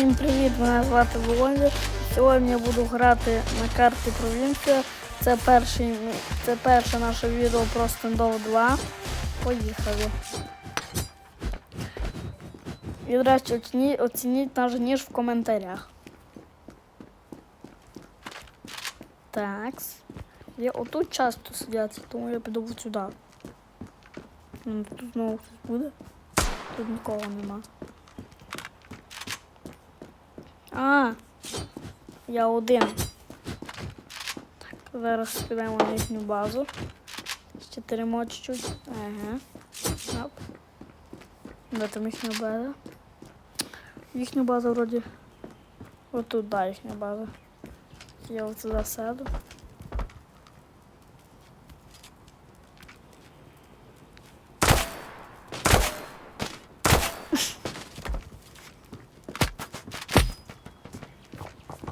Всім привіт! Мене звати Володя. Сьогодні я буду грати на карті провінція. Це, перший, це перше наше відео про стендов 2. Поїхали. І, до речі, оцініть, оцініть наш ніж в коментарях. Такс. Я отут часто сидять, тому я піду сюди. Тут знову хтось буде. Тут нікого нема. А, я один. Так, зараз підемо на їхню базу. Ще тримо чуть-чуть. Ага. Оп. Де там їхня база? Їхня база вроді. Отут, да, їхня база. Я от сюди сяду.